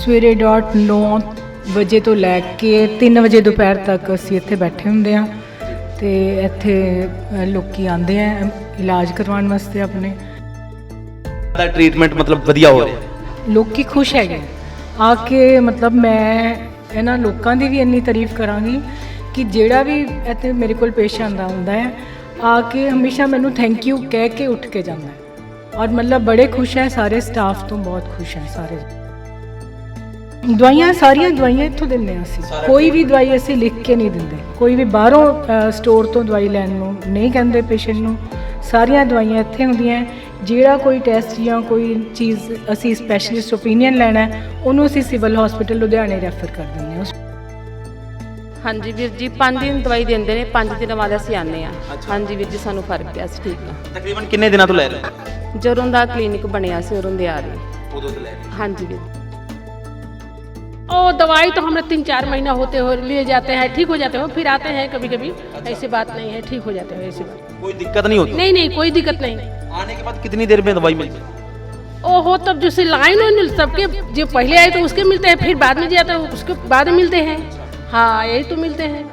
ਸਵੇਰੇ ਡਾਟ 9 ਵਜੇ ਤੋਂ ਲੈ ਕੇ 3 ਵਜੇ ਦੁਪਹਿਰ ਤੱਕ ਅਸੀਂ ਇੱਥੇ ਬੈਠੇ ਹੁੰਦੇ ਆ ਤੇ ਇੱਥੇ ਲੋਕੀ ਆਉਂਦੇ ਆ ਇਲਾਜ ਕਰਵਾਉਣ ਵਾਸਤੇ ਆਪਣੇ। ਦਾ ਟ੍ਰੀਟਮੈਂਟ ਮਤਲਬ ਵਧੀਆ ਹੋ ਰਿਹਾ। ਲੋਕੀ ਖੁਸ਼ ਹੈਗੇ ਆ। ਕੇ ਮਤਲਬ ਮੈਂ ਇਹਨਾਂ ਲੋਕਾਂ ਦੀ ਵੀ ਇੰਨੀ ਤਾਰੀਫ ਕਰਾਂਗੀ ਕਿ ਜਿਹੜਾ ਵੀ ਇੱਥੇ ਮੇਰੇ ਕੋਲ ਪੇਸ਼ ਆਂਦਾ ਹੁੰਦਾ ਹੈ ਆ ਕੇ ਹਮੇਸ਼ਾ ਮੈਨੂੰ ਥੈਂਕ ਯੂ ਕਹਿ ਕੇ ਉੱਠ ਕੇ ਜਾਂਦਾ ਹੈ। ਔਰ ਮਤਲਬ ਬੜੇ ਖੁਸ਼ ਹੈ ਸਾਰੇ ਸਟਾਫ ਤੋਂ ਬਹੁਤ ਖੁਸ਼ ਹੈ ਸਾਰੇ। ਦਵਾਈਆਂ ਸਾਰੀਆਂ ਦਵਾਈਆਂ ਇੱਥੋਂ ਦਿੰਦੇ ਹਾਂ ਅਸੀਂ। ਕੋਈ ਵੀ ਦਵਾਈ ਅਸੀਂ ਲਿਖ ਕੇ ਨਹੀਂ ਦਿੰਦੇ। ਕੋਈ ਵੀ ਬਾਹਰੋਂ ਸਟੋਰ ਤੋਂ ਦਵਾਈ ਲੈਣ ਨੂੰ ਨਹੀਂ ਕਹਿੰਦੇ ਪੇਸ਼ੈਂਟ ਨੂੰ। ਸਾਰੀਆਂ ਦਵਾਈਆਂ ਇੱਥੇ ਹੁੰਦੀਆਂ। ਜਿਹੜਾ ਕੋਈ ਟੈਸਟ ਜਾਂ ਕੋਈ ਚੀਜ਼ ਅਸੀਂ ਸਪੈਸ਼ਲਿਸਟ ਓਪੀਨੀਅਨ ਲੈਣਾ ਉਹਨੂੰ ਅਸੀਂ ਸਿਵਲ ਹਸਪੀਟਲ ਲੁਧਿਆਣੇ ਰੈਫਰ ਕਰ ਦਿੰਦੇ ਹਾਂ। ਹਾਂਜੀ ਵੀਰ ਜੀ 5 ਦਿਨ ਦਵਾਈ ਦਿੰਦੇ ਨੇ 5 ਦਿਨਾਂ ਬਾਅਦ ਅਸੀਂ ਆਨੇ ਆ ਹਾਂਜੀ ਵੀਰ ਜੀ ਸਾਨੂੰ ਫ਼ਰਕ ਪਿਆ ਸੀ ਠੀਕ ਆ। ਤਕਰੀਬਨ ਕਿੰਨੇ ਦਿਨਾਂ ਤੋਂ ਲੈ ਰਹੇ ਜਦੋਂ ਦਾ ਕਲੀਨਿਕ ਬਣਿਆ ਸੀ ਉਦੋਂ ਦੇ ਆ ਰਹੇ। ਉਦੋਂ ਤੋਂ ਲੈ ਰਹੇ ਹਾਂਜੀ ਵੀਰ। और दवाई तो हमने तीन चार महीना होते हो लिए जाते हैं ठीक हो जाते हो फिर आते हैं कभी कभी ऐसी बात नहीं है ठीक हो जाते हो ऐसी बात कोई दिक्कत नहीं होती नहीं नहीं कोई दिक्कत नहीं आने के बाद कितनी देर में दवाई मिलती है ओहो तब जैसे लाइन में मिल सबके जो पहले आए तो उसके मिलते हैं फिर बाद में जाते हैं उसके बाद मिलते हैं हाँ यही तो मिलते हैं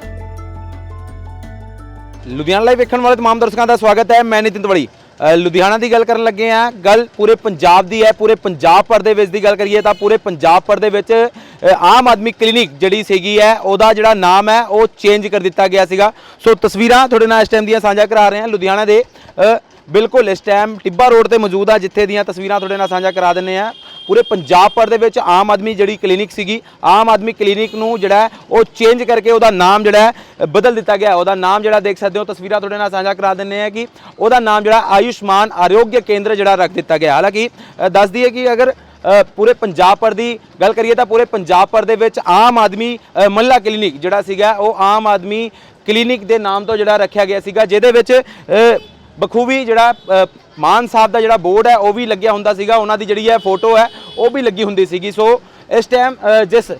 ਲੁਧਿਆਣਾ ਲਾਈਵ ਵੇਖਣ ਵਾਲੇ तमाम ਦਰਸ਼ਕਾਂ ਦਾ ਸਵਾਗਤ ਹੈ ਮੈਂ ਨਿਤਿਨ ਤਵੜੀ ਅ, ਲੁਧਿਆਣਾ ਦੀ ਗੱਲ ਕਰਨ ਲੱਗੇ ਆ ਗੱਲ ਪੂਰੇ ਪੰਜਾਬ ਦੀ ਹੈ, ਪੂਰੇ ਪੰਜਾਬ ਭਰ ਦੇ ਵਿੱਚ ਦੀ ਗੱਲ ਕਰੀਏ ਤਾਂ ਪੂਰੇ ਪੰਜਾਬ ਭਰ ਦੇ ਵਿੱਚ ਆਮ ਆਦਮੀ ਕਲੀਨਿਕ ਜਿਹੜੀ ਸੀਗੀ ਹੈ, ਉਹਦਾ ਜਿਹੜਾ ਨਾਮ ਹੈ, ਉਹ ਚੇਂਜ ਕਰ ਦਿੱਤਾ ਗਿਆ ਸੀਗਾ। ਸੋ ਤਸਵੀਰਾਂ ਤੁਹਾਡੇ ਨਾਲ ਇਸ ਟਾਈਮ ਦੀਆਂ ਸਾਂਝਾ ਕਰਾ ਰਹੇ ਹਾਂ ਲੁਧਿਆਣਾ ਦੇ। ਬਿਲਕੁਲ ਇਸ ਟਾਈਮ ਟਿੱਬਾ ਰੋਡ ਤੇ ਮੌਜੂਦ ਆ, ਜਿੱਥੇ ਦੀਆਂ ਤਸਵੀਰਾਂ ਤੁਹਾਡੇ ਨਾਲ ਸਾਂਝਾ ਕਰਾ ਦਿੰਨੇ ਆ ਪੂਰੇ ਪੰਜਾਬ ਭਰ ਦੇ ਵਿੱਚ ਆਮ ਆਦਮੀ ਜਿਹੜੀ ਕਲੀਨਿਕ ਸੀਗੀ ਆਮ ਆਦਮੀ ਕਲੀਨਿਕ ਨੂੰ ਜਿਹੜਾ ਉਹ ਚੇਂਜ ਕਰਕੇ ਉਹਦਾ ਨਾਮ ਜਿਹੜਾ ਬਦਲ ਦਿੱਤਾ ਗਿਆ ਉਹਦਾ ਨਾਮ ਜਿਹੜਾ ਦੇਖ ਸਕਦੇ ਹੋ ਤਸਵੀਰਾਂ ਤੁਹਾਡੇ ਨਾਲ ਸਾਂਝਾ ਕਰਾ ਦਿੰਨੇ ਆ ਕਿ ਉਹਦਾ ਨਾਮ ਜਿਹੜਾ ਆਯੁਸ਼ਮਾਨ ਆਰੋਗਯ ਕੇਂਦਰ ਜਿਹੜਾ ਰੱਖ ਦਿੱਤਾ ਗਿਆ ਹਾਲਾਂਕਿ ਅ, ਦੱਸ ਦਈਏ ਕਿ ਅਗਰ ਪੂਰੇ ਪੰਜਾਬ ਭਰ ਦੀ ਗੱਲ ਕਰੀਏ ਤਾਂ ਪੂਰੇ ਪੰਜਾਬ ਭਰ ਦੇ ਵਿੱਚ ਆਮ ਆਦਮੀ ਅ, ਮੱਲਾ ਕਲੀਨਿਕ ਜਿਹੜਾ ਸੀਗਾ ਉਹ ਆਮ ਆਦਮੀ ਕਲੀਨਿਕ ਦੇ ਨਾਮ ਤੋਂ ਜਿਹੜਾ ਰੱਖਿਆ ਗਿਆ ਸੀਗਾ ਜਿਹਦੇ ਵਿੱਚ ਬਖੂਬੀ ਜਿਹੜਾ ਮਾਨ ਸਾਹਿਬ ਦਾ ਜਿਹੜਾ ਬੋਰਡ ਹੈ, ਉਹ ਵੀ ਲੱਗਿਆ ਹੁੰਦਾ ਸੀਗਾ। ਉਹਨਾਂ ਦੀ ਜਿਹੜੀ ਹੈ ਫੋਟੋ ਹੈ, ਉਹ ਵੀ ਲੱਗੀ ਹੁੰਦੀ ਸੀਗੀ। ਸੋ ਇਸ ਟਾਈਮ ਜਿਸ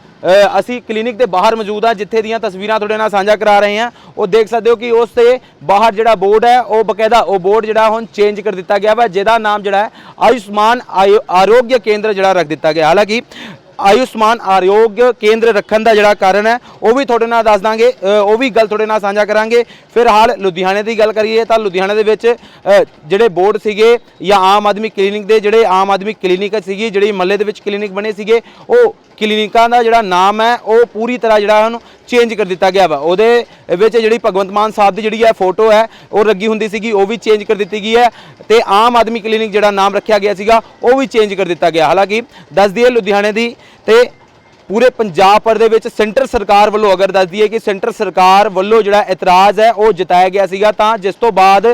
ਅਸੀਂ ਕਲੀਨਿਕ ਦੇ ਬਾਹਰ ਮੌਜੂਦ ਆ ਜਿੱਥੇ ਦੀਆਂ ਤਸਵੀਰਾਂ ਤੁਹਾਡੇ ਨਾਲ ਸਾਂਝਾ ਕਰਾ ਰਹੇ ਹਾਂ, ਉਹ ਦੇਖ ਸਕਦੇ ਹੋ ਕਿ ਉਸ ਤੇ ਬਾਹਰ ਜਿਹੜਾ ਬੋਰਡ ਹੈ, ਉਹ ਬਕਾਇਦਾ ਉਹ ਬੋਰਡ ਜਿਹੜਾ ਹੁਣ ਚੇਂਜ ਕਰ ਦਿੱਤਾ ਗਿਆ ਵਾ, ਜਿਹਦਾ ਨਾਮ ਜਿਹੜਾ ਹੈ, ਆਯੁਸ਼ਮਾਨ ਆਯੁ- ਆਰੋਗਯ ਕੇਂਦਰ ਜਿਹੜਾ ਰੱਖ ਦਿੱਤਾ ਗਿਆ। ਹਾਲਾਂਕਿ ਆਯੁਸ਼ਮਾਨ ਆਰੋਗ ਕੇਂਦਰ ਰੱਖਣ ਦਾ ਜਿਹੜਾ ਕਾਰਨ ਹੈ, ਉਹ ਵੀ ਤੁਹਾਡੇ ਨਾਲ ਦੱਸ ਦਾਂਗੇ ਉਹ ਵੀ ਗੱਲ ਤੁਹਾਡੇ ਨਾਲ ਸਾਂਝਾ ਕਰਾਂਗੇ। ਫਿਰ ਹਾਲ ਲੁਧਿਆਣੇ ਦੀ ਗੱਲ ਕਰੀਏ ਤਾਂ ਲੁਧਿਆਣੇ ਦੇ ਵਿੱਚ ਜਿਹੜੇ ਬੋਰਡ ਸੀਗੇ ਜਾਂ ਆਮ ਆਦਮੀ ਕਲੀਨਿਕ ਦੇ ਜਿਹੜੇ ਆਮ ਆਦਮੀ ਕਲੀਨਿਕ ਸੀਗੀ, ਜਿਹੜੀ ਮੱਲੇ ਦੇ ਵਿੱਚ ਕਲੀਨਿਕ ਬਣੇ ਸੀਗੇ, ਉਹ ਕਲੀਨਿਕਾਂ ਦਾ ਜਿਹੜਾ ਨਾਮ ਹੈ, ਉਹ ਪੂਰੀ ਤਰ੍ਹਾਂ ਜਿਹੜਾ ਉਹਨੂੰ ਚੇਂਜ ਕਰ ਦਿੱਤਾ ਗਿਆ ਵਾ। ਉਹਦੇ ਵਿੱਚ ਜਿਹੜੀ ਭਗਵੰਤ ਮਾਨ ਸਾਹਿਬ ਦੀ ਜਿਹੜੀ ਹੈ ਫੋਟੋ ਹੈ, ਉਹ ਲੱਗੀ ਹੁੰਦੀ ਸੀਗੀ, ਉਹ ਵੀ ਚੇਂਜ ਕਰ ਦਿੱਤੀ ਗਈ ਹੈ ਤੇ ਆਮ ਆਦਮੀ ਕਲੀਨਿਕ ਜਿਹੜਾ ਨਾਮ ਰੱਖਿਆ ਗਿਆ ਸੀਗਾ, ਉਹ ਵੀ ਚੇਂਜ ਕਰ ਦਿੱਤਾ ਗਿਆ। ਹਾਲਾਂਕਿ ਦੱਸ ਦਈਏ ਲੁਧਿਆਣੇ ਦੀ ਤੇ ਪੂਰੇ ਪੰਜਾਬ ਭਰ ਦੇ ਵਿੱਚ ਸੈਂਟਰ ਸਰਕਾਰ ਵੱਲੋਂ ਅਗਰ ਦੱਸ ਦਈਏ ਕਿ ਸੈਂਟਰ ਸਰਕਾਰ ਵੱਲੋਂ ਜਿਹੜਾ ਇਤਰਾਜ਼ ਹੈ, ਉਹ ਜਤਾਇਆ ਗਿਆ ਸੀਗਾ, ਤਾਂ ਜਿਸ ਤੋਂ ਬਾਅਦ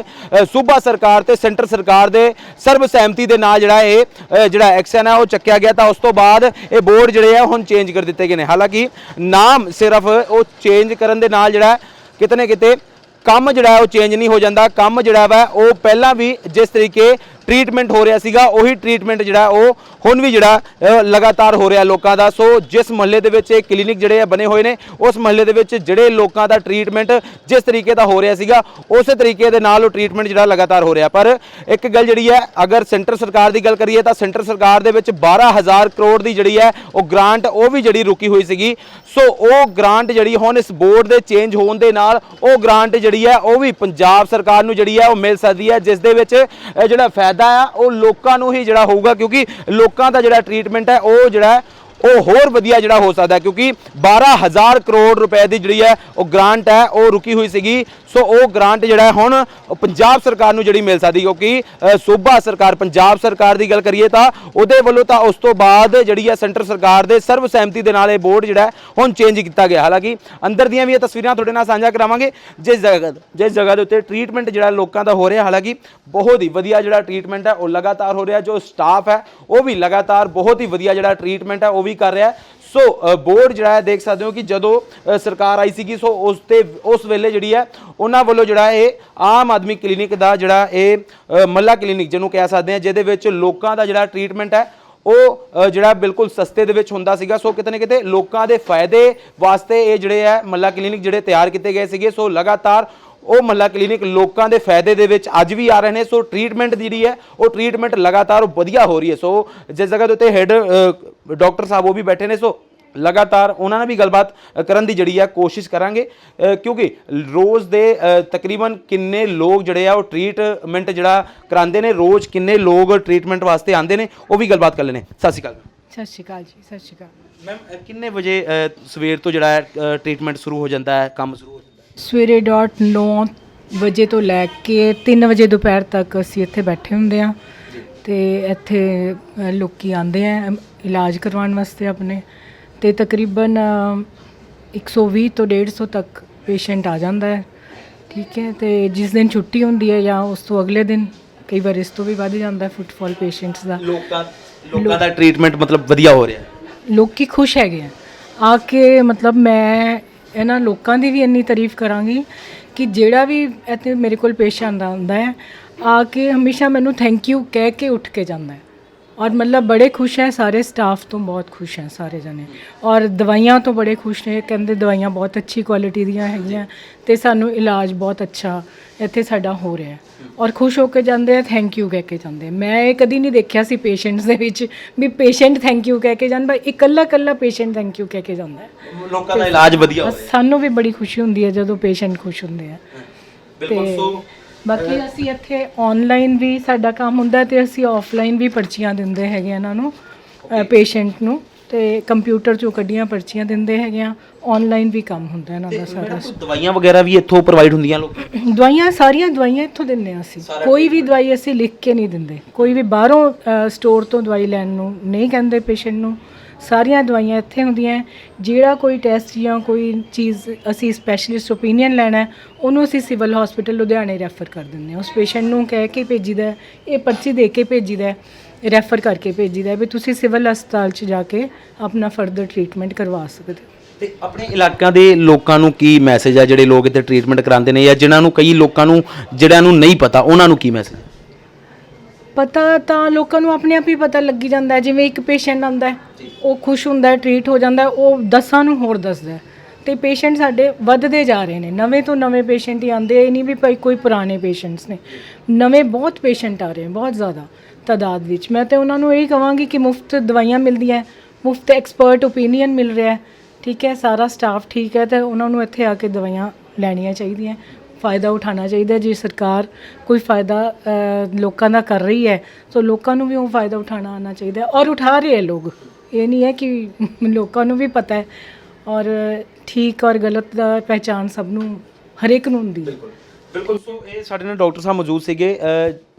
ਸੂਬਾ ਸਰਕਾਰ ਤੇ ਸੈਂਟਰ ਸਰਕਾਰ ਦੇ ਸਰਬ ਸਹਿਮਤੀ ਦੇ ਨਾਲ ਜਿਹੜਾ ਇਹ ਜਿਹੜਾ ਐਕਸ਼ਨ ਹੈ, ਉਹ ਚੱਕਿਆ ਗਿਆ। ਤਾਂ ਉਸ ਤੋਂ ਬਾਅਦ ਇਹ ਬੋਰਡ ਜਿਹੜੇ ਆ ਹੁਣ ਚੇਂਜ ਕਰ ਦਿੱਤੇ ਗਏ ਨੇ। ਹਾਲਾਂਕਿ ਨਾਮ ਸਿਰਫ ਉਹ ਚੇਂਜ ਕਰਨ ਦੇ ਨਾਲ ਜਿਹੜਾ ਕਿਤੇ ਨਾ ਕਿਤੇ ਕੰਮ ਜਿਹੜਾ ਉਹ ਚੇਂਜ ਨਹੀਂ ਹੋ ਜਾਂਦਾ। ਕੰਮ ਜਿਹੜਾ ਵਾ, ਉਹ ਪਹਿਲਾਂ ਵੀ ਜਿਸ ਤਰੀਕੇ ਟ੍ਰੀਟਮੈਂਟ ਹੋ ਰਿਹਾ ਸੀਗਾ, ਉਹੀ ਟ੍ਰੀਟਮੈਂਟ ਜਿਹੜਾ ਉਹ ਹੁਣ ਵੀ ਜਿਹੜਾ ਲਗਾਤਾਰ ਹੋ ਰਿਹਾ ਲੋਕਾਂ ਦਾ। ਸੋ ਜਿਸ ਮਹੱਲੇ ਦੇ ਵਿੱਚ ਇਹ ਕਲੀਨਿਕ ਜਿਹੜੇ ਆ ਬਣੇ ਹੋਏ ਨੇ, ਉਸ ਮਹੱਲੇ ਦੇ ਵਿੱਚ ਜਿਹੜੇ ਲੋਕਾਂ ਦਾ ਟ੍ਰੀਟਮੈਂਟ ਜਿਸ ਤਰੀਕੇ ਦਾ ਹੋ ਰਿਹਾ ਸੀਗਾ, ਉਸੇ ਤਰੀਕੇ ਦੇ ਨਾਲ ਉਹ ਟ੍ਰੀਟਮੈਂਟ ਜਿਹੜਾ ਲਗਾਤਾਰ ਹੋ ਰਿਹਾ। ਪਰ ਇੱਕ ਗੱਲ ਜਿਹੜੀ ਹੈ, ਅਗਰ ਸੈਂਟਰ ਸਰਕਾਰ ਦੀ ਗੱਲ ਕਰੀਏ ਤਾਂ ਸੈਂਟਰ ਸਰਕਾਰ ਦੇ ਵਿੱਚ 12000 ਕਰੋੜ ਦੀ ਜਿਹੜੀ ਹੈ, ਉਹ ਗ੍ਰਾਂਟ ਉਹ ਵੀ ਜਿਹੜੀ ਰੁਕੀ ਹੋਈ ਸੀਗੀ। ਸੋ ਉਹ ਗ੍ਰਾਂਟ ਜਿਹੜੀ ਹੁਣ ਇਸ ਬੋਰਡ ਦੇ ਚੇਂਜ ਹੋਣ ਦੇ ਨਾਲ, ਉਹ ਗ੍ਰਾਂਟ ਜਿਹੜੀ ਹੈ, ਉਹ ਵੀ ਪੰਜਾਬ ਸਰਕਾਰ ਨੂੰ ਜਿਹੜੀ ਹੈ, ਉਹ ਮਿਲ ਸਕਦੀ ਹੈ, ਜਿਸ ਦੇ ਵਿੱਚ ਜਿਹੜਾ ਫਾਇਦਾ ਆ, ਉਹ ਲੋਕਾਂ ਨੂੰ ਹੀ ਜਿਹੜਾ ਹੋਊਗਾ, ਕਿਉਂਕਿ ਲੋਕਾਂ ਦਾ ਜਿਹੜਾ ਟ੍ਰੀਟਮੈਂਟ ਹੈ, ਉਹ ਜਿਹੜਾ ਉਹ ਹੋਰ ਵਧੀਆ ਜਿਹੜਾ ਹੋ ਸਕਦਾ ਹੈ, ਕਿਉਂਕਿ 12000 ਕਰੋੜ ਰੁਪਏ ਦੀ ਜਿਹੜੀ ਹੈ, ਉਹ ਗ੍ਰਾਂਟ ਹੈ, ਉਹ ਰੁਕੀ ਹੋਈ ਸੀਗੀ। ਸੋ ਉਹ ਗ੍ਰਾਂਟ ਜਿਹੜਾ ਹੁਣ ਪੰਜਾਬ ਸਰਕਾਰ ਨੂੰ ਜਿਹੜੀ ਮਿਲ ਸਕਦੀ, ਕਿਉਂਕਿ ਸੂਬਾ ਸਰਕਾਰ, ਪੰਜਾਬ ਸਰਕਾਰ ਦੀ ਗੱਲ ਕਰੀਏ ਤਾਂ ਉਹਦੇ ਵੱਲੋਂ ਤਾਂ ਉਸ ਤੋਂ ਬਾਅਦ ਜਿਹੜੀ ਹੈ ਸੈਂਟਰ ਸਰਕਾਰ ਦੇ ਸਰਵ ਸਹਿਮਤੀ ਦੇ ਨਾਲ ਇਹ ਬੋਰਡ ਜਿਹੜਾ ਹੁਣ ਚੇਂਜ ਕੀਤਾ ਗਿਆ। ਹਾਲਾਂਕਿ ਅੰਦਰ ਦੀਆਂ ਵੀ ਇਹ ਤਸਵੀਰਾਂ ਤੁਹਾਡੇ ਨਾਲ ਸਾਂਝਾ ਕਰਾਵਾਂਗੇ। ਜਿਸ ਜਗ੍ਹਾ ਜਿਸ ਜਗ੍ਹਾ ਦੇ ਉੱਤੇ ਟ੍ਰੀਟਮੈਂਟ ਜਿਹੜਾ ਲੋਕਾਂ ਦਾ ਹੋ ਰਿਹਾ, ਹਾਲਾਂਕਿ ਬਹੁਤ ਹੀ ਵਧੀਆ ਜਿਹੜਾ ਟ੍ਰੀਟਮੈਂਟ ਹੈ, ਉਹ ਲਗਾਤਾਰ ਹੋ ਰਿਹਾ, ਜੋ ਸਟਾਫ ਹੈ, ਉਹ ਵੀ ਲਗਾਤਾਰ ਬਹੁਤ ਹੀ ਵਧੀਆ ਜਿਹੜਾ ਟ੍ਰੀਟਮੈਂਟ ਹੈ, ਉਹ ਵੀ ਕਰ ਰਿਹਾ। ਸੋ ਬੋਰਡ ਜਿਹੜਾ ਹੈ, ਦੇਖ ਸਕਦੇ ਹੋ ਕਿ ਜਦੋਂ ਸਰਕਾਰ ਆਈ ਸੀਗੀ, ਸੋ ਉਸ ਤੇ, ਉਸ ਵੇਲੇ ਜਿਹੜੀ ਹੈ, ਉਹਨਾਂ ਵੱਲੋਂ ਜਿਹੜਾ ਇਹ ਆਮ ਆਦਮੀ ਕਲੀਨਿਕ ਦਾ ਜਿਹੜਾ ਇਹ ਮੱਲਾ ਕਲੀਨਿਕ ਜਿਹਨੂੰ ਕਹਿ ਸਕਦੇ ਹਾਂ, ਜਿਹਦੇ ਵਿੱਚ ਲੋਕਾਂ ਦਾ ਜਿਹੜਾ ਟ੍ਰੀਟਮੈਂਟ ਹੈ, ਉਹ ਜਿਹੜਾ ਬਿਲਕੁਲ ਸਸਤੇ ਦੇ ਵਿੱਚ ਹੁੰਦਾ ਸੀਗਾ। ਸੋ ਕਿਤੇ ਨਾ ਕਿਤੇ ਲੋਕਾਂ ਦੇ ਫਾਇਦੇ ਵਾਸਤੇ ਇਹ ਜਿਹੜੇ ਹੈ, ਮੱਲਾ ਕਲੀਨਿਕ ਜਿਹੜੇ ਤਿਆਰ ਕੀਤੇ ਗਏ ਸੀਗੇ। ਸੋ ਲਗਾਤਾਰ ਉਹ ਮੱਲਾ ਕਲੀਨਿਕ ਲੋਕਾਂ ਦੇ ਫਾਇਦੇ ਦੇ ਵਿੱਚ ਅੱਜ ਵੀ ਆ ਰਹੇ ਨੇ। ਸੋ ਟ੍ਰੀਟਮੈਂਟ ਜਿਹੜੀ ਹੈ ਉਹ ਟ੍ਰੀਟਮੈਂਟ ਲਗਾਤਾਰ ਵਧੀਆ ਹੋ ਰਹੀ ਹੈ। ਸੋ ਜਿਸ ਜਗ੍ਹਾ ਦੇ ਉੱਤੇ ਹੈੱਡ ਡਾਕਟਰ ਸਾਹਿਬ ਉਹ ਵੀ ਬੈਠੇ ਨੇ। ਸੋ ਲਗਾਤਾਰ ਉਹਨਾਂ ਨਾਲ ਵੀ ਗੱਲਬਾਤ ਕਰਨ ਦੀ ਜਿਹੜੀ ਆ ਕੋਸ਼ਿਸ਼ ਕਰਾਂਗੇ। ਕਿਉਂਕਿ ਰੋਜ਼ ਦੇ ਤਕਰੀਬਨ ਕਿੰਨੇ ਲੋਕ ਜਿਹੜੇ ਆ ਉਹ ਟ੍ਰੀਟਮੈਂਟ ਜਿਹੜਾ ਕਰਾਉਂਦੇ ਨੇ ਰੋਜ਼ ਕਿੰਨੇ ਲੋਕ ਟ੍ਰੀਟਮੈਂਟ ਵਾਸਤੇ ਆਉਂਦੇ ਨੇ ਉਹ ਵੀ ਗੱਲਬਾਤ ਕਰ ਲੈਣੇ ਸਤਿ ਸ਼੍ਰੀ ਅਕਾਲ। ਸਤਿ ਸ਼੍ਰੀ ਅਕਾਲ ਜੀ ਸਤਿ ਸ਼੍ਰੀ ਅਕਾਲ। ਮੈਮ ਕਿੰਨੇ ਵਜੇ ਸਵੇਰ ਤੋਂ ਜਿਹੜਾ ਟ੍ਰੀਟਮੈਂਟ ਸ਼ੁਰੂ ਹੋ ਜਾਂਦਾ ਹੈ ਕੰਮ ਸ਼ੁਰੂ ਸਵੇਰੇ ਡਾਟ 9 ਵਜੇ ਤੋਂ ਲੈ ਕੇ 3 ਵਜੇ ਦੁਪਹਿਰ ਤੱਕ ਅਸੀਂ ਇੱਥੇ ਬੈਠੇ ਹੁੰਦੇ ਆ ਤੇ ਇੱਥੇ ਅ, ਲੋਕੀ ਆਉਂਦੇ ਆ ਅਮ, ਇਲਾਜ ਕਰਵਾਉਣ ਵਾਸਤੇ ਆਪਣੇ। ਤੇ ਤਕਰੀਬਨ ਅ, 120 ਤੋਂ 150 ਤੱਕ ਪੇਸ਼ੈਂਟ ਆ ਜਾਂਦਾ ਹੈ। ਠੀਕ ਹੈ ਤੇ ਜਿਸ ਦਿਨ ਛੁੱਟੀ ਹੁੰਦੀ ਹੈ ਜਾਂ ਉਸ ਤੋਂ ਅਗਲੇ ਦਿਨ ਕਈ ਵਾਰ ਇਸ ਤੋਂ ਵੀ ਵੱਧ ਜਾਂਦਾ ਹੈ ਫੁੱਟਫਾਲ ਪੇਸ਼ੈਂਟਸ ਦਾ। ਲੋਕਾਂ ਲੋਕਾਂ ਦਾ ਟ੍ਰੀਟਮੈਂਟ ਮਤਲਬ ਵਧੀਆ ਹੋ ਰਿਹਾ। ਹੈ ਲੋਕੀ ਖੁਸ਼ ਹੈਗੇ ਆ। ਆ ਕੇ ਮਤਲਬ ਮੈਂ ਇਹਨਾਂ ਲੋਕਾਂ ਦੀ ਵੀ ਇੰਨੀ ਤਾਰੀਫ ਕਰਾਂਗੀ ਕਿ ਜਿਹੜਾ ਵੀ ਇੱਥੇ ਮੇਰੇ ਕੋਲ ਪੇਸ਼ ਆਂਦਾ ਹੁੰਦਾ ਹੈ, ਆ ਕੇ ਹਮੇਸ਼ਾ ਮੈਨੂੰ ਥੈਂਕ ਯੂ ਕਹਿ ਕੇ ਉੱਠ ਕੇ ਜਾਂਦਾ ਹੈ। ਔਰ ਮਤਲਬ ਬੜੇ ਖੁਸ਼ ਹੈ ਸਾਰੇ ਸਟਾਫ ਤੋਂ ਬਹੁਤ ਖੁਸ਼ ਹੈ ਸਾਰੇ ਜਣੇ ਔਰ ਦਵਾਈਆਂ ਤੋਂ ਬੜੇ ਖੁਸ਼ ਨੇ ਕਹਿੰਦੇ ਦਵਾਈਆਂ ਬਹੁਤ ਅੱਛੀ ਕੁਆਲਿਟੀ ਦੀਆਂ ਹੈਗੀਆਂ ਤੇ ਸਾਨੂੰ ਇਲਾਜ ਬਹੁਤ ਅੱਛਾ ਇੱਥੇ ਸਾਡਾ ਹੋ ਰਿਹਾ ਔਰ ਖੁਸ਼ ਹੋ ਕੇ ਜਾਂਦੇ ਆ ਥੈਂਕ ਯੂ ਕਹਿ ਕੇ ਜਾਂਦੇ। ਮੈਂ ਇਹ ਕਦੀ ਨਹੀਂ ਦੇਖਿਆ ਸੀ ਪੇਸ਼ੈਂਟਸ ਦੇ ਵਿੱਚ ਵੀ ਪੇਸ਼ੈਂਟ ਥੈਂਕ ਯੂ ਕਹਿ ਕੇ ਜਾਣ ਬਈ ਇਕੱਲਾ ਇਕੱਲਾ ਪੇਸ਼ੈਂਟ ਥੈਂਕ ਯੂ ਕਹਿ ਕੇ ਜਾਂਦਾ ਹੈ ਲੋਕਾਂ ਦਾ ਇਲਾਜ ਵਧੀਆ ਹੋ ਰਿਹਾ ਸਾਨੂੰ ਵੀ ਬੜੀ ਖੁਸ਼ੀ ਹੁੰਦੀ ਹੈ ਜਦੋਂ ਪੇਸ਼ੈਂਟ ਖੁਸ਼ ਹੁੰਦੇ ਆ ਬਿਲਕੁਲ ਸੋ ਬਾਕੀ ਅਸੀਂ ਇੱਥੇ ਆਨਲਾਈਨ ਵੀ ਸਾਡਾ ਕੰਮ ਹੁੰਦਾ ਤੇ ਅਸੀਂ ਆਫਲਾਈਨ ਵੀ ਪਰਚੀਆਂ ਦਿੰਦੇ ਹੈਗੇ ਆ ਇਹਨਾਂ ਨੂੰ ਪੇਸ਼ੈਂਟ ਨੂੰ ਤੇ ਕੰਪਿਊਟਰ ਚੋਂ ਕੱਢੀਆਂ ਪਰਚੀਆਂ ਦਿੰਦੇ ਹੈਗੇ ਆ ਆਨਲਾਈਨ ਵੀ ਕੰਮ ਹੁੰਦਾ ਇਹਨਾਂ ਦਾ ਸਾਰਾ ਕੋਈ ਦਵਾਈਆਂ ਵਗੈਰਾ ਵੀ ਇੱਥੋਂ ਪ੍ਰੋਵਾਈਡ ਹੁੰਦੀਆਂ ਲੋਕਾਂ? ਦਵਾਈਆਂ ਸਾਰੀਆਂ ਦਵਾਈਆਂ ਇੱਥੋਂ ਦਿੰਦੇ ਹਾਂ ਅਸੀਂ। ਕੋਈ ਵੀ ਦਵਾਈ ਅਸੀਂ ਲਿਖ ਕੇ ਨਹੀਂ ਦਿੰਦੇ। ਕੋਈ ਵੀ ਬਾਹਰੋਂ ਸਟੋਰ ਤੋਂ ਦਵਾਈ ਲੈਣ ਨੂੰ ਨਹੀਂ ਕਹਿੰਦੇ ਪੇਸ਼ੈਂਟ ਨੂੰ। ਸਾਰੀਆਂ ਦਵਾਈਆਂ ਇੱਥੇ ਹੁੰਦੀਆਂ। ਜਿਹੜਾ ਕੋਈ ਟੈਸਟ ਜਾਂ ਕੋਈ ਚੀਜ਼ ਅਸੀਂ ਸਪੈਸ਼ਲਿਸਟ ਓਪੀਨੀਅਨ ਲੈਣਾ ਉਹਨੂੰ ਅਸੀਂ ਸਿਵਲ ਹਸਪੀਟਲ ਲੁਧਿਆਣੇ ਰੈਫਰ ਕਰ ਦਿੰਦੇ ਹਾਂ। ਉਸ ਪੇਸ਼ੈਂਟ ਨੂੰ ਕਹਿ ਕੇ ਭੇਜੀਦਾ ਇਹ ਪਰਚੀ ਦੇ ਕੇ ਭੇਜੀਦਾ ਰੈਫਰ ਕਰਕੇ ਭੇਜੀਦਾ ਵੀ ਤੁਸੀਂ ਸਿਵਲ ਹਸਪਤਾਲ 'ਚ ਜਾ ਕੇ ਆਪਣਾ ਫਰਦਰ ਟ੍ਰੀਟਮੈਂਟ ਕਰਵਾ ਸਕਦੇ ਹੋ। ਤੇ ਆਪਣੇ ਇਲਾਕਿਆਂ ਦੇ ਲੋਕਾਂ ਨੂੰ ਕੀ ਮੈਸੇਜ ਹੈ ਜਿਹੜੇ ਲੋਕ ਇੱਥੇ ਟ੍ਰੀਟਮੈਂਟ ਕਰਾਉਂਦੇ ਨੇ ਜਾਂ ਜਿਨ੍ਹਾਂ ਨੂੰ ਕਈ ਲੋਕਾਂ ਨੂੰ ਜਿਹੜਿਆਂ ਨੂੰ ਨਹੀਂ ਪਤਾ ਉਹਨਾਂ ਨੂੰ ਕੀ ਮੈਸੇਜ ਪਤਾ ਤਾਂ ਲੋਕਾਂ ਨੂੰ ਆਪਣੇ ਆਪ ਹੀ ਪਤਾ ਲੱਗੀ ਜਾਂਦਾ ਜਿਵੇਂ ਇੱਕ ਪੇਸ਼ੈਂਟ ਆਉਂਦਾ ਹੈ ਉਹ ਖੁਸ਼ ਹੁੰਦਾ ਹੈ ਟ੍ਰੀਟ ਹੋ ਜਾਂਦਾ ਉਹ ਦਸਾਂ ਨੂੰ ਹੋਰ ਦੱਸਦਾ ਹੈ। ਤੇ ਪੇਸ਼ੈਂਟ ਸਾਡੇ ਵੱਧਦੇ ਜਾ ਰਹੇ ਨੇ। ਨਵੇਂ ਤੋਂ ਨਵੇਂ ਪੇਸ਼ੈਂਟ ਹੀ ਆਉਂਦੇ ਇਹ ਨਹੀਂ ਵੀ ਭਾਈ ਕੋਈ ਪੁਰਾਣੇ ਪੇਸ਼ੈਂਟਸ ਨੇ। ਨਵੇਂ ਬਹੁਤ ਪੇਸ਼ੈਂਟ ਆ ਰਹੇ ਹਨ ਬਹੁਤ ਜ਼ਿਆਦਾ ਤਾਦਾਦ ਵਿੱਚ। ਮੈਂ ਤੇ ਉਹਨਾਂ ਨੂੰ ਇਹ ਕਹਾਂਗੀ ਕਿ ਮੁਫਤ ਦਵਾਈਆਂ ਮਿਲਦੀਆਂ ਮੁਫਤ ਐਕਸਪਰਟ ਓਪੀਨੀਅਨ ਮਿਲ ਰਿਹਾ ਠੀਕ ਹੈ, ਸਾਰਾ ਸਟਾਫ ਠੀਕ ਹੈ ਤੇ ਉਹਨਾਂ ਨੂੰ ਇੱਥੇ ਆ ਕੇ ਦਵਾਈਆਂ ਲੈਣੀਆਂ ਚਾਹੀਦੀਆਂ ਫਾਇਦਾ ਉਠਾਉਣਾ ਚਾਹੀਦਾ ਜੇ ਸਰਕਾਰ ਕੋਈ ਫਾਇਦਾ ਲੋਕਾਂ ਦਾ ਕਰ ਰਹੀ ਹੈ ਸੋ ਲੋਕਾਂ ਨੂੰ ਵੀ ਉਹ ਫਾਇਦਾ ਉਠਾਉਣਾ ਆਉਣਾ ਚਾਹੀਦਾ ਔਰ ਉਠਾ ਰਹੇ ਹੈ ਲੋਕ। ਇਹ ਨਹੀਂ ਹੈ ਕਿ ਲੋਕਾਂ ਨੂੰ ਵੀ ਪਤਾ ਹੈ ਔਰ ਠੀਕ ਔਰ ਗਲਤ ਦਾ ਪਹਿਚਾਨ ਸਭ ਨੂੰ ਹਰੇਕ ਨੂੰ ਹੁੰਦੀ ਹੈ। ਬਿਲਕੁਲ। ਸੋ ਇਹ ਸਾਡੇ ਨਾਲ ਡਾਕਟਰ ਸਾਹਿਬ ਮੌਜੂਦ ਸੀਗੇ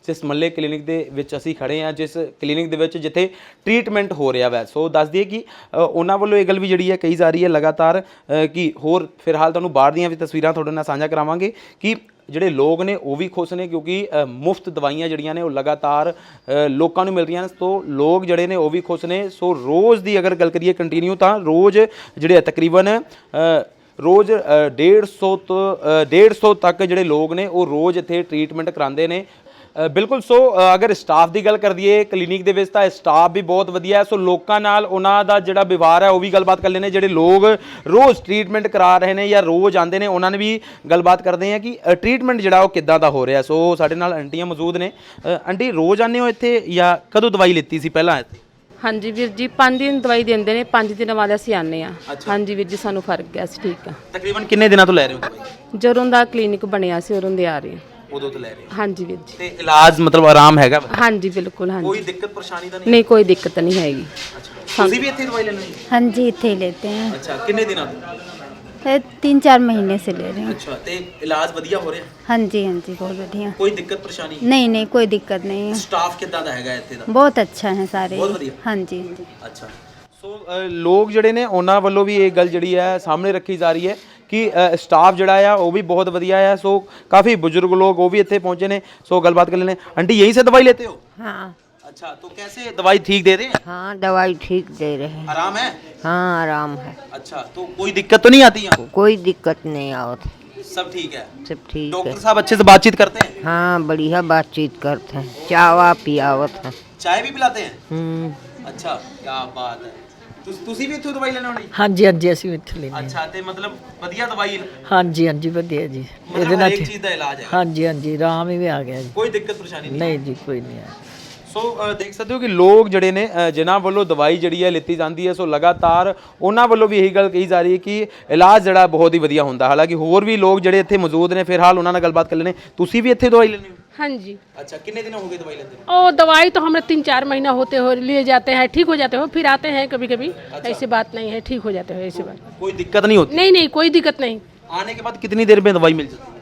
ਜਿਸ ਮੱਲੇ ਕਲੀਨਿਕ ਦੇ ਵਿੱਚ ਅਸੀਂ ਖੜੇ ਹਾਂ, ਜਿਸ ਕਲੀਨਿਕ ਦੇ ਵਿੱਚ ਜਿੱਥੇ ਟ੍ਰੀਟਮੈਂਟ ਹੋ ਰਿਹਾ ਵੈ। ਸੋ ਦੱਸ ਦਈਏ ਕਿ ਉਹਨਾਂ ਵੱਲੋਂ ਇਹ ਗੱਲ ਵੀ ਜਿਹੜੀ ਹੈ ਕਹੀ ਜਾ ਰਹੀ ਹੈ ਲਗਾਤਾਰ ਕਿ ਹੋਰ ਫਿਲਹਾਲ ਤੁਹਾਨੂੰ ਬਾਹਰ ਦੀਆਂ ਵੀ ਤਸਵੀਰਾਂ ਤੁਹਾਡੇ ਨਾਲ ਸਾਂਝਾ ਕਰਾਵਾਂਗੇ ਕਿ ਜਿਹੜੇ ਲੋਕ ਨੇ ਉਹ ਵੀ ਖੁਸ਼ ਨੇ ਕਿਉਂਕਿ ਮੁਫਤ ਦਵਾਈਆਂ ਜਿਹੜੀਆਂ ਨੇ ਉਹ ਲਗਾਤਾਰ ਲੋਕਾਂ ਨੂੰ ਮਿਲ ਰਹੀਆਂ ਨੇ। ਸੋ ਲੋਕ ਜਿਹੜੇ ਨੇ ਉਹ ਵੀ ਖੁਸ਼ ਨੇ। ਸੋ ਰੋਜ਼ ਦੀ ਅਗਰ ਗੱਲ ਕਰੀਏ ਕੰਟੀਨਿਊ ਤਾਂ ਰੋਜ਼ ਜਿਹੜੇ ਆ ਤਕਰੀਬਨ ਰੋਜ਼ ਅ, 150 ਤੋਂ ਅ, 150 ਤੱਕ ਜਿਹੜੇ ਲੋਕ ਨੇ ਉਹ ਰੋਜ਼ ਇੱਥੇ ਟ੍ਰੀਟਮੈਂਟ ਕਰਾਉਂਦੇ ਨੇ। ਬਿਲਕੁਲ ਸੋ ਅਗਰ ਸਟਾਫ ਦੀ ਗੱਲ ਕਰ ਦਈਏ ਕਲੀਨਿਕ ਦੇ ਵਿੱਚ ਤਾਂ ਸਟਾਫ ਵੀ ਬਹੁਤ ਵਧੀਆ ਹੈ। ਸੋ ਲੋਕਾਂ ਨਾਲ ਉਹਨਾਂ ਦਾ ਜਿਹੜਾ ਵਿਵਹਾਰ ਹੈ ਉਹ ਵੀ ਗੱਲਬਾਤ ਕਰ ਲੈਣੇ ਜਿਹੜੇ ਲੋਕ ਰੋਜ਼ ਟ੍ਰੀਟਮੈਂਟ ਕਰਾ ਰਹੇ ਨੇ ਜਾਂ ਰੋਜ਼ ਆਉਂਦੇ ਨੇ ਉਹਨਾਂ ਨੇ ਵੀ ਗੱਲਬਾਤ ਕਰਦੇ ਆ ਕਿ ਟ੍ਰੀਟਮੈਂਟ ਜਿਹੜਾ ਉਹ ਕਿੱਦਾਂ ਦਾ ਹੋ ਰਿਹਾ ਸੋ ਸਾਡੇ ਨਾਲ ਆਂਟੀਆਂ ਮੌਜੂਦ ਨੇ। ਆਂਟੀ ਰੋਜ਼ ਆਉਂਦੇ ਹੋ ਇੱਥੇ ਜਾਂ ਕਦੋਂ ਦਵਾਈ ਲਿੱਤੀ ਸੀ ਪਹਿਲਾਂ ਇੱਥੇ? ਹਾਂਜੀ ਵੀਰ ਜੀ 5 ਦਿਨ ਦਵਾਈ ਦਿੰਦੇ ਨੇ 5 ਦਿਨਾਂ ਬਾਅਦ ਅਸੀਂ ਆਨੇ ਆ ਹਾਂਜੀ ਵੀਰ ਜੀ ਸਾਨੂੰ ਫ਼ਰਕ ਹੈ ਅਸੀਂ ਠੀਕ ਆ ਤਕਰੀਬਨ ਕਿੰਨੇ ਦਿਨਾਂ ਤੋਂ ਲੈ ਰਹੇ ਹੋ ਜਦੋਂ ਦਾ ਕਲੀਨਿਕ ਬਣਿਆ ਸੀ ਉਦੋਂ ਦੇ ਆ ਰਹੇ ਉਦੋਂ ਤੋਂ ਲੈ ਰਹੇ ਹੋ? ਹਾਂਜੀ ਵੀਰ ਜੀ। ਤੇ ਇਲਾਜ ਮਤਲਬ ਆਰਾਮ ਹੈਗਾ ਹਾਂਜੀ ਬਿਲਕੁਲ ਹਾਂਜੀ। ਕੋਈ ਦਿੱਕਤ ਪਰੇਸ਼ਾਨੀ ਤਾਂ ਨਹੀਂ? ਨਹੀਂ ਕੋਈ ਦਿੱਕਤ ਨਹੀਂ ਹੈਗੀ। ਤੁਸੀਂ ਵੀ ਇੱਥੇ ਦਵਾਈ ਲੈਣੀ ਹਾਂਜੀ ਇੱਥੇ ਹੀ ਲੈਤੇ ਹਾਂ। ਅੱਛਾ ਕਿੰਨੇ ਦਿਨਾਂ ਤੋਂ? ਇਹ 3-4 ਮਹੀਨੇ ਸੇ ले रही ਅੱਛਾ ਤੇ ਇਲਾਜ ਵਧੀਆ ਹੋ ਰਿਹਾ? हाँ जी हाँ जी बहुत ਕੋਈ ਦਿੱਕਤ ਪਰੇਸ਼ਾਨੀ? नहीं नहीं कोई दिक्कत नहीं है ਸਟਾਫ ਕਿੱਦਾਂ ਦਾ ਹੈਗਾ ਇੱਥੇ ਦਾ? बहुत अच्छा है सारे बहुत बढ़िया। हाँ ਅੱਛਾ। ਸੋ ਲੋਕ ਜਿਹੜੇ ਨੇ ਉਹਨਾਂ ਵੱਲੋਂ ਵੀ ਇਹ ਗੱਲ ਜਿਹੜੀ ਹੈ ਸਾਹਮਣੇ ਰੱਖੀ ਜਾ ਰਹੀ ਹੈ ਕਿ ਸਟਾਫ ਜਿਹੜਾ ਆ ਉਹ ਵੀ ਬਹੁਤ ਵਧੀਆ ਆ। ਸੋ ਕਾਫੀ ਬਜ਼ੁਰਗ ਲੋਕ ਉਹ ਵੀ ਇੱਥੇ ਪਹੁੰਚੇ ਨੇ। ਸੋ ਗੱਲਬਾਤ ਕਰ ਲੈਣੇ ਆਂਟੀ ਯਹੀਂ ਸੇ ਦਵਾਈ ਲੈਤੇ ਹੋ? हाँ अच्छा तो कैसे दवाई ठीक दे रहे हैं हाँ दवाई ठीक दे रहे हैं आराम है हाँ आराम है अच्छा तो कोई दिक्कत तो नहीं आती यहाँ कोई दिक्कत नहीं आवत सब ठीक है सब ठीक है डॉक्टर साहब अच्छे से बातचीत करते हैं हाँ बढ़िया बातचीत करते हैं चावा पियावत है चाय भी पिलाते हैं हम्म, अच्छा क्या बात है ਤੁਸੀਂ ਤੁਸੀਂ ਵੀ ਇੱਥੋਂ ਦਵਾਈ ਲੈਣ ਆਉਣੀ ਹਾਂਜੀ ਹਾਂਜੀ ਅਸੀਂ ਇੱਥੇ ਲੈਂਦੇ ਹਾਂ ਅੱਛਾ ਤੇ ਮਤਲਬ ਵਧੀਆ ਦਵਾਈ ਹਾਂਜੀ ਹਾਂਜੀ ਵਧੀਆ ਜੀ ਮਤਲਬ ਹਰ ਇੱਕ ਚੀਜ਼ ਦਾ ਇਲਾਜ ਹੈ ਹਾਂਜੀ ਹਾਂਜੀ ਆਰਾਮ ਹੀ ਆ ਗਿਆ ਜੀ ਕੋਈ ਦਿੱਕਤ ਪਰੇਸ਼ਾਨੀ ਨਹੀਂ ਨਹੀਂ ਜੀ ਕੋਈ ਨਹੀਂ ਆ ਸੋ ਅ, ਦੇਖ ਸਕਦੇ ਹੋ ਕਿ ਲੋਕ ਜਿਹੜੇ ਨੇ ਅ, ਜਿਨ੍ਹਾਂ ਵੱਲੋਂ ਦਵਾਈ ਜਿਹੜੀ ਹੈ ਲਿੱਤੀ ਜਾਂਦੀ ਹੈ ਸੋ ਲਗਾਤਾਰ ਉਹਨਾਂ ਵੱਲੋਂ ਵੀ ਇਹੀ ਗੱਲ ਕਹੀ ਜਾ ਰਹੀ ਹੈ ਕਿ ਇਲਾਜ ਜਿਹੜਾ ਬਹੁਤ ਹੀ ਵਧੀਆ ਹੁੰਦਾ ਹਾਲਾਂਕਿ ਹੋਰ ਵੀ ਲੋਕ ਜਿਹੜੇ ਇੱਥੇ ਮੌਜੂਦ ਨੇ ਫਿਲਹਾਲ ਉਹਨਾਂ ਨਾਲ ਗੱਲਬਾਤ ਕਰ ਲੈਣੇ ਤੁਸੀਂ ਵੀ ਇੱਥੇ ਦਵਾਈ ਲੈਂਦੇ ਹੋ हाँ जी ਅੱਛਾ ਕਿੰਨੇ ਦਿਨ ਹੋ ਗਏ ਦਵਾਈ ਲੈਂਦੇ और दवाई तो हमें तीन चार महीना होते हो लिए जाते हैं ठीक हो जाते हो फिर आते हैं कभी कभी ऐसी बात नहीं है ठीक हो जाते हो ऐसी बात कोई दिक्कत नहीं होती नहीं नहीं कोई दिक्कत नहीं आने के बाद कितनी देर में दवाई मिल जाती है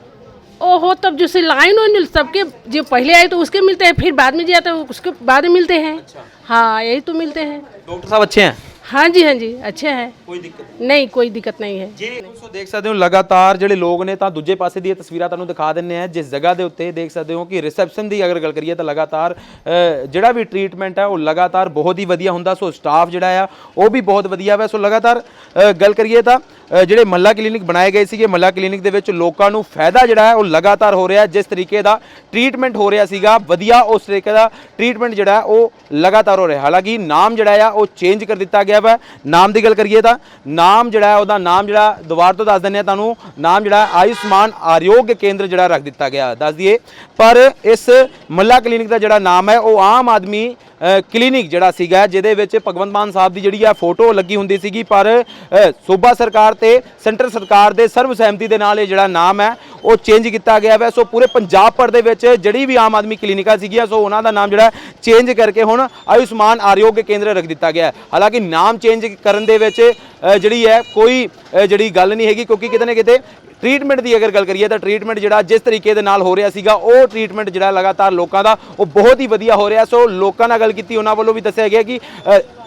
ओहो तब जैसे लाइन और सबके जो पहले आए तो उसके मिलते हैं फिर बाद में जाते हैं उसके बाद में मिलते हैं हाँ यही तो मिलते हैं डॉक्टर साहब अच्छे हैं हाँ जी हाँ जी अच्छे हैं कोई दिक्कत नहीं कोई दिक्कत नहीं है ਜੇ ਦੋਸਤੋ ਦੇਖ ਸਕਦੇ ਹੋ ਲਗਾਤਾਰ ਜਿਹੜੇ ਲੋਕ ਨੇ ਤਾਂ ਦੂਜੇ ਪਾਸੇ ਦੀਆਂ ਤਸਵੀਰਾਂ ਤੁਹਾਨੂੰ ਦਿਖਾ ਦਿੰਨੇ ਆ ਜਿਸ ਜਗ੍ਹਾ ਦੇ ਉੱਤੇ ਦੇਖ ਸਕਦੇ ਹੋ ਕਿ ਰਿਸੈਪਸ਼ਨ ਦੀ ਅਗਰ ਗੱਲ ਕਰੀਏ ਤਾਂ ਲਗਾਤਾਰ ਅ, ਜਿਹੜਾ ਵੀ ਟ੍ਰੀਟਮੈਂਟ ਹੈ ਉਹ ਲਗਾਤਾਰ ਬਹੁਤ ਹੀ ਵਧੀਆ ਹੁੰਦਾ ਸੋ ਸਟਾਫ ਜਿਹੜਾ ਆ ਉਹ ਵੀ ਬਹੁਤ ਵਧੀਆ ਵਾ ਸੋ ਲਗਾਤਾਰ ਅ, ਗੱਲ ਕਰੀਏ ਤਾਂ ਅ, ਜਿਹੜੇ ਮੱਲਾ ਕਲੀਨਿਕ ਬਣਾਏ ਗਏ ਸੀਗੇ ਮੱਲਾ ਕਲੀਨਿਕ ਦੇ ਵਿੱਚ ਲੋਕਾਂ ਨੂੰ ਫਾਇਦਾ ਜਿਹੜਾ ਹੈ ਉਹ ਲਗਾਤਾਰ ਹੋ ਰਿਹਾ ਜਿਸ ਤਰੀਕੇ ਦਾ ਟ੍ਰੀਟਮੈਂਟ ਹੋ ਰਿਹਾ ਸੀਗਾ ਵਧੀਆ ਉਸ ਤਰੀਕੇ ਦਾ ਟ੍ਰੀਟਮੈਂਟ ਜਿਹੜਾ ਹੈ ਉਹ ਲਗਾਤਾਰ ਹੋ ਰਿਹਾ ਹਾਲਾਂਕਿ ਨਾਮ ਜਿਹੜਾ ਆ ਉਹ ਚੇਂਜ ਕਰ ਦਿੱਤਾ ਗਿਆ ਵਾ ਨਾਮ ਦੀ ਗੱਲ ਕਰੀਏ ਤਾਂ ਨਾਮ ਜਿਹੜਾ ਹੈ, ਉਹਦਾ ਨਾਮ ਜਿਹੜਾ ਦੁਬਾਰਾ ਤੋਂ ਦੱਸ ਦਿੰਦੇ ਆ ਤੁਹਾਨੂੰ। ਨਾਮ ਜਿਹੜਾ ਆਯੁਸ਼ਮਾਨ ਆਰੋਗ ਕੇਂਦਰ ਜਿਹੜਾ ਰੱਖ ਦਿੱਤਾ ਗਿਆ। ਦੱਸ ਦਈਏ। ਪਰ ਇਸ ਮੱਲਾ ਕਲੀਨਿਕ ਦਾ ਜਿਹੜਾ ਨਾਮ ਹੈ, ਉਹ ਆਮ ਆਦਮੀ ਕਲੀਨਿਕ ਜਿਹੜਾ ਸੀਗਾ, ਜਿਹਦੇ ਵਿੱਚ ਭਗਵੰਤ ਮਾਨ ਸਾਹਿਬ ਦੀ ਜਿਹੜੀ ਆ ਫੋਟੋ ਲੱਗੀ ਹੁੰਦੀ ਸੀਗੀ। ਪਰ ਸੂਬਾ ਸਰਕਾਰ ਤੇ ਸੈਂਟਰ ਸਰਕਾਰ ਦੇ ਸਰਵ ਸਹਿਮਤੀ ਦੇ ਨਾਲ ਇਹ ਜਿਹੜਾ ਨਾਮ ਹੈ ਉਹ ਚੇਂਜ ਕੀਤਾ ਗਿਆ ਹੈ ਸੋ ਪੂਰੇ ਪੰਜਾਬ ਭਰ ਦੇ ਵਿੱਚ ਜਿਹੜੀ ਵੀ ਆਮ ਆਦਮੀ ਕਲੀਨਿਕਾਂ ਸੀਗੀਆਂ ਸੋ ਉਹਨਾਂ ਦਾ ਨਾਮ ਜਿਹੜਾ ਚੇਂਜ ਕਰਕੇ ਹੁਣ ਆਯੁਸ਼ਮਾਨ ਆਰੋਗ ਕੇਂਦਰ ਰੱਖ ਦਿੱਤਾ ਗਿਆ ਹੈ। ਹਾਲਾਂਕਿ ਨਾਮ ਚੇਂਜ ਕਰਨ ਦੇ ਵਿੱਚ ਜਿਹੜੀ ਹੈ, ਕੋਈ ਜਿਹੜੀ ਗੱਲ ਨਹੀਂ ਹੈਗੀ, ਕਿਉਂਕਿ ਕਿਤੇ ਨਾ ਕਿਤੇ ਟ੍ਰੀਟਮੈਂਟ ਦੀ ਅਗਰ ਗੱਲ ਕਰੀਏ ਤਾਂ ਟ੍ਰੀਟਮੈਂਟ ਜਿਹੜਾ ਜਿਸ ਤਰੀਕੇ ਦੇ ਨਾਲ ਹੋ ਰਿਹਾ ਸੀਗਾ, ਉਹ ਟ੍ਰੀਟਮੈਂਟ ਜਿਹੜਾ ਲਗਾਤਾਰ ਲੋਕਾਂ ਦਾ, ਉਹ ਬਹੁਤ ਹੀ ਵਧੀਆ ਹੋ ਰਿਹਾ। ਸੋ ਲੋਕਾਂ ਨਾਲ ਗੱਲ ਕੀਤੀ, ਉਹਨਾਂ ਵੱਲੋਂ ਵੀ ਦੱਸਿਆ ਗਿਆ ਕਿ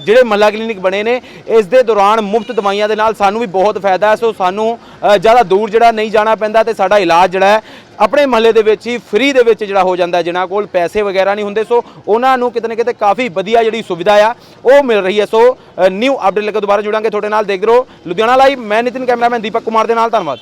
ਜਿਹੜੇ ਮੱਲਾ ਕਲੀਨਿਕ ਬਣੇ ਨੇ, ਇਸ ਦੇ ਦੌਰਾਨ ਮੁਫਤ ਦਵਾਈਆਂ ਦੇ ਨਾਲ ਸਾਨੂੰ ਵੀ ਬਹੁਤ ਫਾਇਦਾ ਹੈ। ਸੋ ਸਾਨੂੰ ਜ਼ਿਆਦਾ ਦੂਰ ਜਿਹੜਾ ਨਹੀਂ ਜਾਣਾ ਪੈਂਦਾ ਤੇ ਸਾਡਾ ਇਲਾਜ ਜਿਹੜਾ ਹੈ ਆਪਣੇ ਮਹੱਲੇ ਦੇ ਵਿੱਚ ਹੀ ਫ੍ਰੀ ਦੇ ਵਿੱਚ ਜਿਹੜਾ ਹੋ ਜਾਂਦਾ ਜਿਨ੍ਹਾਂ ਕੋਲ ਪੈਸੇ ਵਗੈਰਾ ਨਹੀਂ ਹੁੰਦੇ, ਸੋ ਉਹਨਾਂ ਨੂੰ ਕਿਤੇ ਨਾ ਕਿਤੇ ਕਾਫੀ ਵਧੀਆ ਜਿਹੜੀ ਸੁਵਿਧਾ ਆ, ਉਹ ਮਿਲ ਰਹੀ ਹੈ। ਸੋ ਨਿਊ ਅਪਡੇਟ ਲੈ ਕੇ ਦੁਬਾਰਾ ਜੁੜਾਂਗੇ। ਤੁਹਾਡੇ ਨਾਲ ਦੇਖ ਰਹੋ। ਲੁਧਿਆਣਾ ਲਾਈਵ ਮੈਂ ਨਿਤਿਨ, ਕੈਮਰਾਮੈਨ ਦੀਪਕ ਕੁਮਾਰ ਦੇ ਨਾਲ, ਧੰਨਵਾਦ।